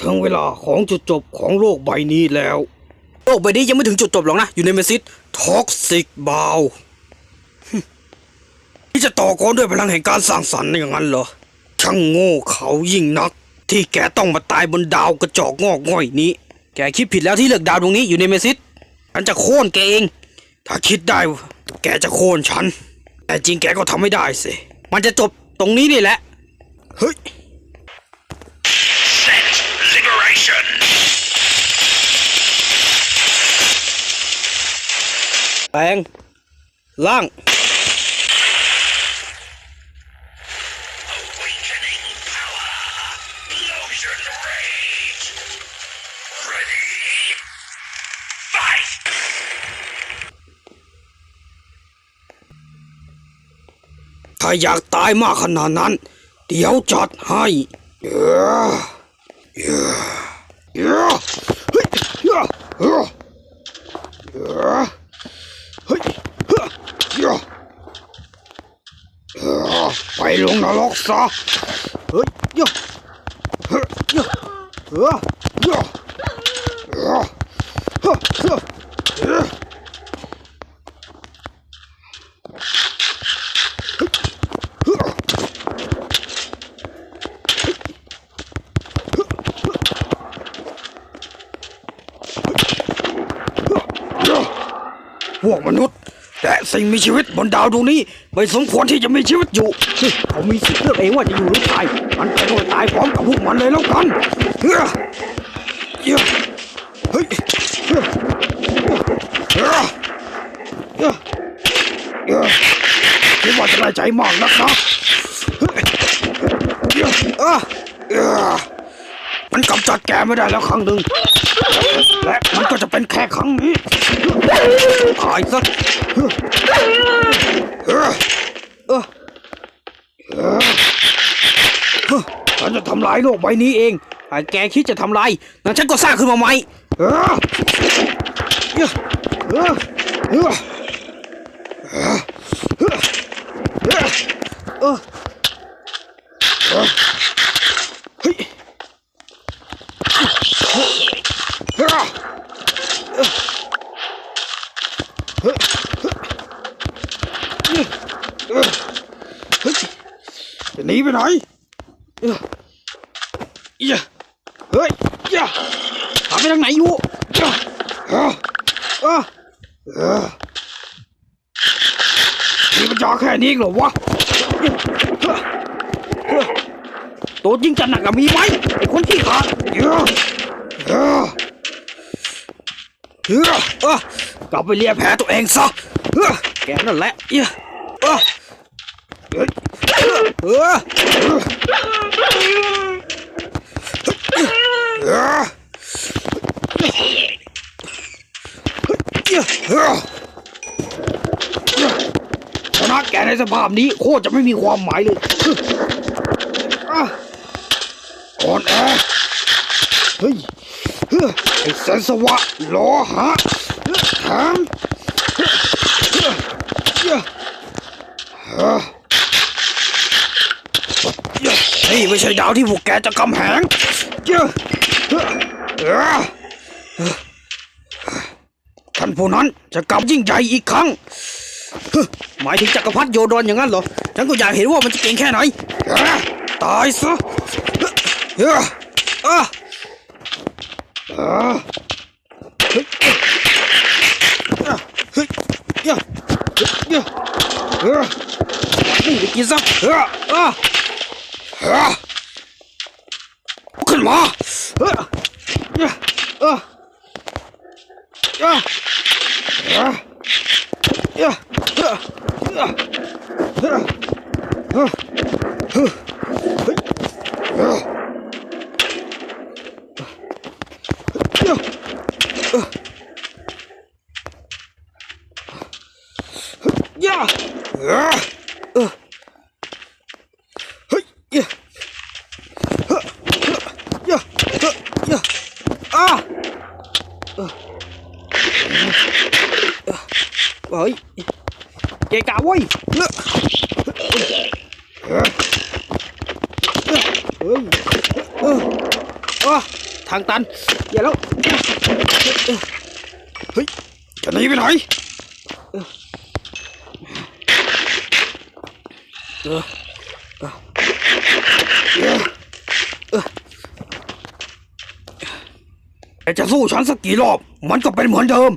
ถึงเวลาของจุดจบของโลกใบนี้แล้ว โลกใบนี้ยังไม่ถึงจุดจบหรอกนะ อยู่ในเมซิสท็อกซิกบาวที่จะต่อกรด้วยพลังแห่งการสร้างสรรค์อย่างนั้นเหรอ ช่างโง่เขายิ่งนัก ที่แกต้องมาตายบนดาวกระจอกงอกง่อยนี้ แกคิดผิดแล้วที่เลือกดาวดวงนี้อยู่ในเมซิสฉันจะโค่นแกเอง ถ้าคิดได้ แกจะโค่นฉัน แต่จริงแกก็ทำไม่ได้สิ มันจะจบตรงนี้นี่แหละ เฮ้ย Set liberation. แปลงล่าง Awakening power. Lotion rage. Ready. Fight. ถ้าอยากตายมากขนาดนั้น เดี๋ยวจัดให้เย้เ呀呀嘿呀呀呀嘿哈呀啊白龙拿拉萨嘿呀嘿呀啊呀 วกมนุษย์และสิ่งมีชีวิตบนดาวดวงนี้ ไม่สมควรที่จะมีชีวิตอยู่เขามีสิทธิ์เลือกเองว่าจะอยู่หรือตาย มันไปโดนตายพร้อมกับพวกมันเลยแล้วกันเฮ้ยเฮ้ยเฮ้ยเฮ้ยเฮ้ยเฮ้ยเฮ้ยคิดว่าจะได้ใจมากนะครับเฮ้ยเฮ้ยเอ้อเอ้อมันกำจัดแกไม่ได้แล้วครั้งหนึ่ง และมันก็จะเป็นแค่ครั้งนี้หายซะฉันจะทำลายโลกใบนี้เองหากแกคิดจะทำลายนั้นฉันก็สร้างขึ้นมาใหม่ จะหนีไปไหนเฮ้ยเฮ้ยเฮ้ยหาไปทางไหนอยู่เฮ้ยเฮ้ยเฮ้ยเฮ้ยมีปัญญาแค่นี้เหรอวะตัวจริงจะหนักอะมีไหมไอ้คนที่ขาดเฮ้ยออเออเออ กลับไปเลียแผลตัวเองซะเออแกนั่นแหละเออเออเฮ้ยเออชนะแกในสภาพนี้โคตรจะไม่มีความหมายเลยอ่อนแอเฮ้ยเฮ้ย ไอ้แสนสวะโลหะแถมเฮ้ยเฮ้ยเฮ้ยเฮ้ยนี่ไม่ใช่ดาวที่พวกแกจะกำแหงเฮ้ยเฮ้ยเฮ้ยท่านผู้นั้นจะกลับยิ่งใหญ่อีกครั้ง หมายถึงจักรพรรดิโยดอนอย่างนั้นเหรอ ฉันก็อยากเห็นว่ามันจะเก่งแค่ไหน ตายซะ เฮ้ยเฮ้ยอะอ่าเฮ้ยอะเฮ้ยย่าเฮ้ ยเออเออเฮ้ยเฮ้ยเฮ้ยเฮ้ยเฮ้ยอะเออเฮ้ยเกะกะเว้ยเฮ้ยเฮ้ยเฮ้ยเอออะทางตันอย่าแล้วเฮ้ยจะหนีไปไหน ออเออเออแต่จะสู้ฉันสักกี่รอบ มันก็เป็นเหมือนเดิม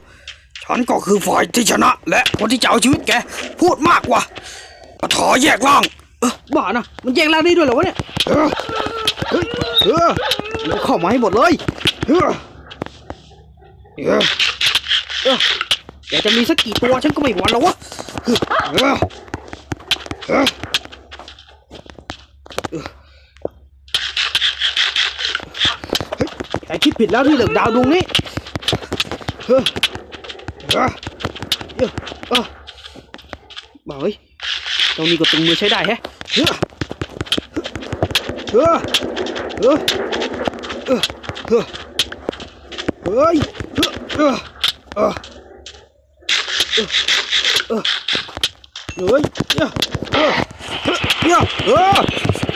ฉันก็คือฝ่ายที่ชนะ และคนที่จะเอาชีวิตแก พูดมากกว่าปะถอแยกล่าง เออบ้านะมันแยกล่างได้ด้วยเหรอวะเนี่ยเออเฮ้ยเออเราเข้ามาให้หมดเลยเออเออเออแกจะมีสักกี่ตัวฉันก็ไม่หวั่นหรอกวะเออเออ ไอคิดผิดแล้วที่เหลือดาวดวงนี้บ่าวเอ้ยตรงนี้ก็ตึงมือใช้ได้แฮะเฮ้อเฮ้อเฮ้อเฮ้อเฮ้อเฮ้ยเฮ้อเฮ้อเฮ้อเฮ้ยเฮ้อเฮ้อเฮ้อ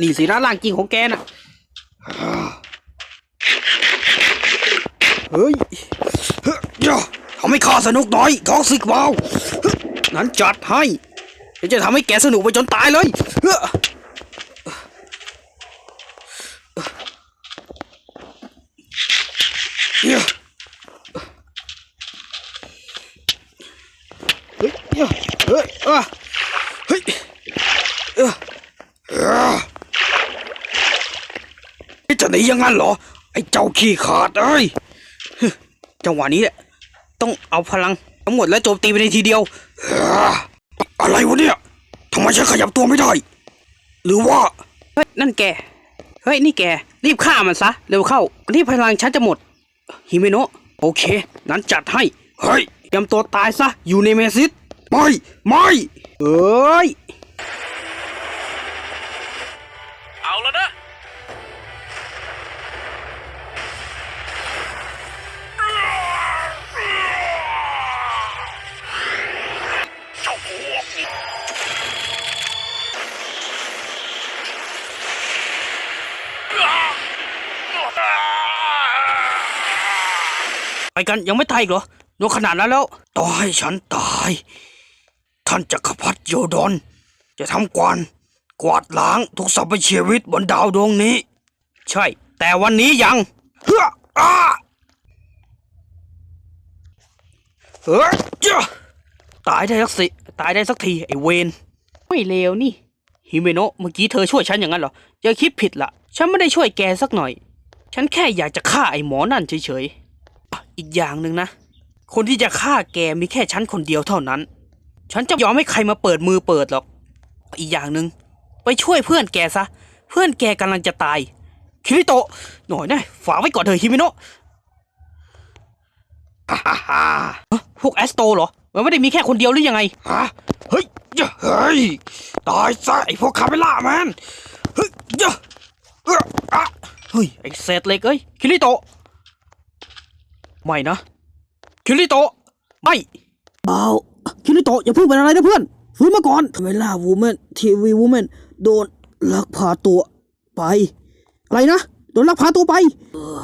นี่สินะร่างจริงของแกน่ะเฮ้ยย่าทำให้ข้าสนุกหน่อยท้องสิกวาวนั้นจัดให้เดี๋ยวจะทำให้แกสนุกไปจนตายเลยเฮ้ยเฮ้ยเฮ้ยเฮ้ยเฮ้ยอะเฮ้ยเออเออจะห นีอยังงั้นเหรอ ไอ้เจ้าขี้ขาดเอ้ยฮึจังหวะนี้แหละต้องเอาพลังทั้งหมดแล้วโจมตีไปในทีเดียวเอ้ออะไรวะเนี่ยทำไมฉันขยับตัวไม่ได้ หรือว่า เฮ้ย นั่นแก เฮ้ย นี่แก รีบฆ่ามันซะ เร็วเข้านี่พลังฉันจะหมด ฮิเมโนะโอเค งั้นจัดให้ เฮ้ยเตรียมตัวตายซะ อยู่ในเมซิส ไม่ ไม่ เอ้ย ไปกันยังไม่ตายอีกเหรอโดนขนาดนั้นแล้วต่อให้ฉันตาย ท่านจักรพรรดิโยดอน จะทำกวานกวาดล้างทุกสรรพชีวิตบนดาวดวงนี้ ใช่ แต่วันนี้ยังเฮ้ออ้าเฮ้ยจ้ะตายได้สักสิตายได้สักทีไอ้เวนไม่เลวนี่ฮิเมโนะเมื่อกี้เธอช่วยฉันอย่างนั้นเหรออย่าคิดผิดละฉันไม่ได้ช่วยแกสักหน่อย ฉันแค่อยากจะฆ่าไอ้หมอนั่นเฉยๆ อะอีกอย่างหนึ่งนะ คนที่จะฆ่าแกมีแค่ฉันคนเดียวเท่านั้น ฉันจะยอมให้ใครมาเปิดมือเปิดหรอก อีกอย่างหนึ่งไปช่วยเพื่อนแกซะ เพื่อนแกกำลังจะตาย คิริโตะหน่อยนะฝากไว้ก่อนเถอะฮิเมโนะฮ่าฮ่าฮ่าฮะพวกแอสโตเหรอ มันไม่ได้มีแค่คนเดียวหรือยังไง ฮะ เฮ้ยจ้ะเฮ้ย ตายซะไอ้พวกคาเมล่าแมนเฮ้ยจ้ะเอออะเฮ้ย ไอเศษเหล็กเอ้ย คิริโตะ ไม่นะ คิริโตะ ไม่ เบา คิริโตะอย่าพูดเป็นอะไรนะเพื่อน ฟื้นมาก่อนเวลาวูแมนทีวีวูแมนโดนลักพาตัวไป อะไรนะ โดนลักพาตัวไปเออ